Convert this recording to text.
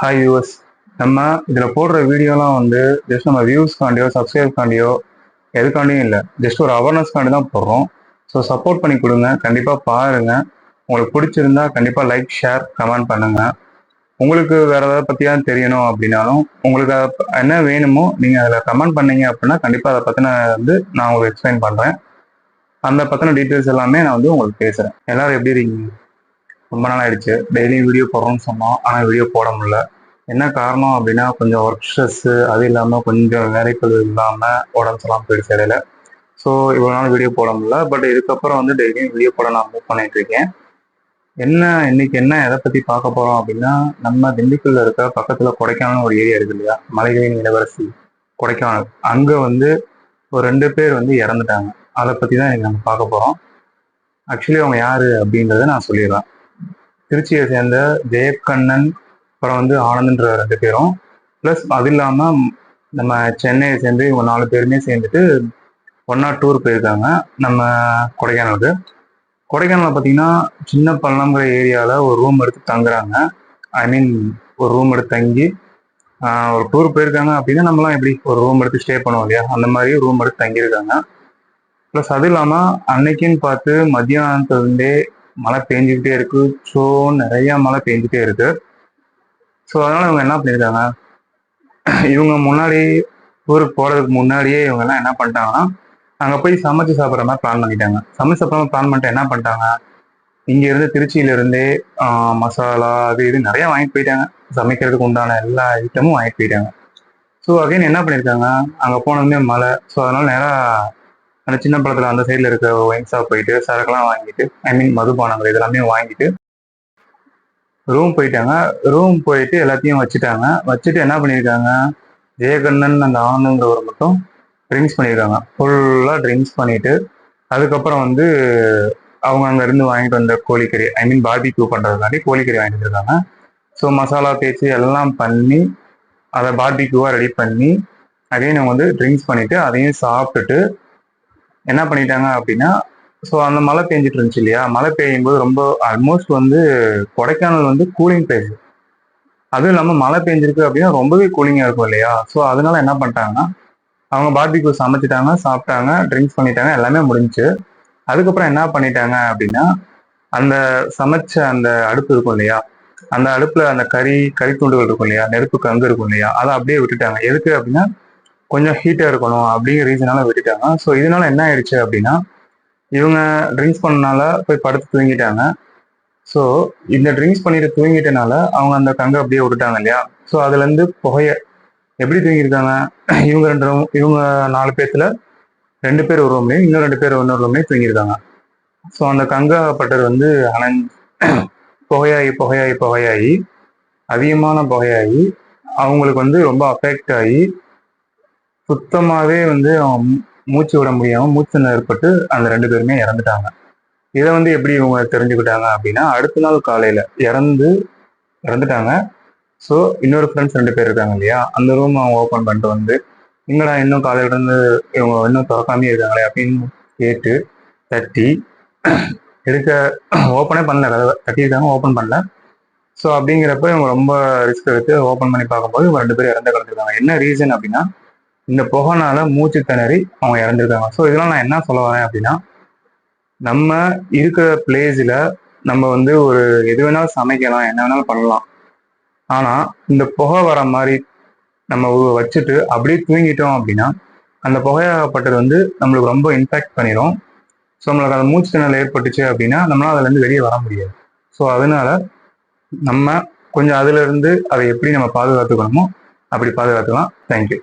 Hi US நம்ம இதில் போடுற வீடியோலாம் வந்து ஜஸ்ட் நம்ம வியூஸ்க்காண்டியோ சப்ஸ்கிரைப்காண்டியோ எதுக்காண்டியும் இல்லை. ஜஸ்ட் ஒரு அவேர்னஸ்காண்டி தான் போடுறோம். ஸோ சப்போர்ட் பண்ணி கொடுங்க. கண்டிப்பாக பாருங்கள் உங்களுக்கு பிடிச்சிருந்தா கண்டிப்பாக லைக் ஷேர் கமெண்ட் பண்ணுங்கள் உங்களுக்கு வேறு எதாவது பற்றியாக தெரியணும் அப்படின்னாலும் உங்களுக்கு என்ன வேணுமோ நீங்கள் அதில் கமெண்ட் பண்ணீங்க அப்படின்னா கண்டிப்பாக அதை பற்றின வந்து நான் உங்களுக்கு எக்ஸ்பிளைன் பண்ணுறேன் அந்த பற்றின டீட்டெயில்ஸ் எல்லாமே நான் வந்து உங்களுக்கு பேசுகிறேன் எல்லாரும் எப்படி இருக்கீங்க? ரொம்ப நாள் ஆயிடுச்சு டெய்லியும் வீடியோ போடுறோம்னு சொன்னோம். ஆனால் வீடியோ போட முடியல. என்ன காரணம் அப்படின்னா கொஞ்சம் ஒர்க் ஸ்ட்ரெஸ்ஸு அது இல்லாமல் கொஞ்சம் வேலைகள் இல்லாமல் உடம்பு சரியில்லாமல் போயிடுச்சு இடையில. ஸோ இவ்வளோ நாள் வீடியோ போட முடியல. பட் இதுக்கப்புறம் வந்து டெய்லியும் வீடியோ போட நான் மூவ் பண்ணிட்டு இருக்கேன். என்ன இன்னைக்கு என்ன எதை பற்றி பார்க்க போகிறோம் அப்படின்னா நம்ம திண்டுக்கல்ல இருக்க பக்கத்தில் கொடைக்கானல் ஒரு ஏரியா இருக்கு இல்லையா? மலைகளின் இளவரசி கொடைக்கானல். அங்கே வந்து ஒரு ரெண்டு பேர் வந்து இறந்துட்டாங்க. அதை பற்றி தான் இன்னைக்கு நம்ம பார்க்க போகிறோம் ஆக்சுவலி அவங்க யார் அப்படின்றத நான் சொல்லிடுறேன். திருச்சியை சேர்ந்த ஜெயக்கண்ணன் அப்புறம் வந்து ஆனந்தன்ற ரெண்டு பேரும். ப்ளஸ் அது இல்லாமல் நம்ம சென்னையை சேர்ந்து இவங்க நாலு பேருமே சேர்ந்துட்டு ஒன் நாட் டூர் போயிருக்காங்க. நம்ம கொடைக்கானலுக்கு. கொடைக்கானலில் பார்த்தீங்கன்னா சின்ன பள்ளம்ங்கிற ஏரியாவில் ஒரு ரூம் எடுத்து தங்குறாங்க. ஐ மீன் ஒரு ரூம் எடுத்து தங்கி ஒரு டூர் போயிருக்காங்க அப்படின்னா நம்மலாம் எப்படி ஒரு ரூம் எடுத்து ஸ்டே பண்ணுவோம் இல்லையா? அந்த மாதிரி ரூம் எடுத்து தங்கியிருக்காங்க. ப்ளஸ் அது இல்லாமல் அன்னைக்குன்னு பார்த்து மத்தியானத்துலேருந்தே மழை பெஞ்சிக்கிட்டே இருக்கு. ஸோ நிறைய மழை பெஞ்சிட்டே இருக்கு. ஸோ அதனால இவங்க என்ன பண்ணியிருக்காங்க இவங்க முன்னாடி ஊருக்கு போகிறதுக்கு முன்னாடியே இவங்க எல்லாம் என்ன பண்ணிட்டாங்கன்னா அங்கே போய் சமைச்சு சாப்பிட்ற மாதிரி பிளான் பண்ணிட்டாங்க. சமைச்சு சாப்பிட்ற மாதிரி பிளான் பண்ணிட்டு என்ன பண்ணிட்டாங்க? இங்கேருந்து இருந்து மசாலா அது இது நிறைய வாங்கிட்டு போயிட்டாங்க. சமைக்கிறதுக்கு உண்டான எல்லா ஐட்டமும் வாங்கிட்டு போயிட்டாங்க. ஸோ அகைன் என்ன பண்ணியிருக்காங்க அங்கே போனதுமே மழை. ஸோ அதனால நேராக அந்த சின்ன படத்தில் அந்த சைடில் இருக்க ஒயின் ஷாப் போயிட்டு சரக்குலாம் வாங்கிட்டு ஐ மீன் மதுபானங்கள் இதெல்லாமே வாங்கிட்டு ரூம் போயிட்டாங்க. ரூம் போயிட்டு எல்லாத்தையும் வச்சுட்டாங்க. வச்சுட்டு என்ன பண்ணியிருக்காங்க? ஜெயகண்ணன் அந்த ஆனந்தங்கிறவர் மட்டும் ட்ரிங்க்ஸ் பண்ணியிருக்காங்க. ஃபுல்லாக ட்ரிங்க்ஸ் பண்ணிட்டு அதுக்கப்புறம் வந்து அவங்க அங்கேருந்து வாங்கிட்டு வந்த கோழிக்கறி ஐ மீன் பார்பிக்யூ பண்ணுறதுக்காண்டி கோழிக்கறி வாங்கிட்டு இருக்காங்க ஸோ மசாலா தேய்ச்சி எல்லாம் பண்ணி அதை பார்பிக்யூவாக ரெடி பண்ணி அகைன் அவங்க வந்து ட்ரிங்க்ஸ் பண்ணிவிட்டு அதையும் சாப்பிட்டுட்டு என்ன பண்ணிட்டாங்க அப்படின்னா ஸோ அந்த மழை பெஞ்சிட்டு இருந்துச்சு இல்லையா? மழை பெய்யும் போது ரொம்ப ஆல்மோஸ்ட் வந்து கொடைக்கானல் வந்து கூலிங் பிளேஸ் அதுவும் இல்லாமல் மழை பெஞ்சிருக்கு அப்படின்னா ரொம்பவே கூலிங்காக இருக்கும் இல்லையா? ஸோ அதனால என்ன பண்ணிட்டாங்கன்னா அவங்க பார்பிக்யூ சமைச்சிட்டாங்க சாப்பிட்டாங்க ட்ரிங்க்ஸ் பண்ணிட்டாங்க எல்லாமே முடிஞ்சுச்சு. அதுக்கப்புறம் என்ன பண்ணிட்டாங்க அப்படின்னா அந்த சமைச்ச அந்த அடுப்பு இருக்கும் இல்லையா? அந்த அடுப்புல அந்த கறி கறி துண்டுகள் இருக்கும் இல்லையா? நெருப்பு கங்கு இருக்கும் இல்லையா? அதை அப்படியே விட்டுட்டாங்க. எதுக்கு அப்படின்னா கொஞ்சம் ஹீட்டாக இருக்கணும் அப்படிங்கிற ரீசனால விட்டுட்டாங்க. ஸோ இதனால என்ன ஆயிடுச்சு அப்படின்னா இவங்க ட்ரிங்க்ஸ் பண்ணனால போய் படுத்து தூங்கிட்டாங்க. ஸோ இந்த ட்ரிங்க்ஸ் பண்ணிட்டு தூங்கிட்டனால அவங்க அந்த கங்கை அப்படியே விட்டுட்டாங்க இல்லையா? ஸோ அதுலேருந்து புகைய எப்படி தூங்கியிருக்காங்க? இவங்க ரெண்டு இவங்க நாலு பேர்த்துல ரெண்டு பேர் ஒரு ரூம்லயும் இன்னும் ரெண்டு பேர் இன்னொரு ரூம்லயும் தூங்கியிருக்காங்க. ஸோ அந்த கங்காப்பட்டர் வந்து அனஞ் புகையாகி புகையாகி புகையாகி அதிகமான புகையாகி அவங்களுக்கு வந்து ரொம்ப அஃபெக்ட் ஆகி சுத்தமாகவே வந்து அவன் மூச்சு விட முடியாமல் மூச்சு ஏற்பட்டு அந்த ரெண்டு பேருமே இறந்துட்டாங்க. இதை வந்து எப்படி இவங்க தெரிஞ்சுக்கிட்டாங்க அப்படின்னா அடுத்த நாள் காலையில் இறந்து இறந்துட்டாங்க. ஸோ இன்னொரு ஃப்ரெண்ட்ஸ் ரெண்டு பேர் இருக்காங்க இல்லையா? அந்த ரூம் அவங்க ஓப்பன் பண்ணிட்டு வந்து எங்கடா இன்னும் காலையிலேருந்து இவங்க இன்னும் திறக்காமே இருக்காங்களே? அப்படின்னு கேட்டு தட்டி இருக்க ஓப்பனே பண்ணல கதவை ஓப்பன் பண்ணல. ஸோ அப்படிங்கிறப்ப இவங்க ரொம்ப ரிஸ்க் எடுத்து ஓப்பன் பண்ணி பார்க்கும்போது இவங்க ரெண்டு பேரும் இறந்து கிடந்திருக்காங்க. என்ன ரீசன் அப்படின்னா இந்த புகைனால மூச்சு திணறி அவங்க இறந்துருக்காங்க. ஸோ இதெல்லாம் நான் என்ன சொல்ல வரேன் அப்படின்னா நம்ம இருக்கிற பிளேஸில் நம்ம வந்து ஒரு எது வேணாலும் சமைக்கலாம் என்ன வேணாலும் பண்ணலாம். ஆனால் இந்த புகை வர மாதிரி நம்ம வச்சுட்டு அப்படியே தூங்கிட்டோம் அப்படின்னா அந்த புகையாகப்பட்டது வந்து நம்மளுக்கு ரொம்ப இம்பேக்ட் பண்ணிடும் ஸோ நம்மளுக்கு அந்த மூச்சு திணறல் ஏற்பட்டுச்சு அப்படின்னா நம்மளால் அதுலேருந்து வெளியே வர முடியாது. ஸோ அதனால நம்ம கொஞ்சம் அதுலேருந்து அதை எப்படி நம்ம பாதுகாத்துக்கணுமோ அப்படி பாதுகாத்துக்கலாம். தேங்க்யூ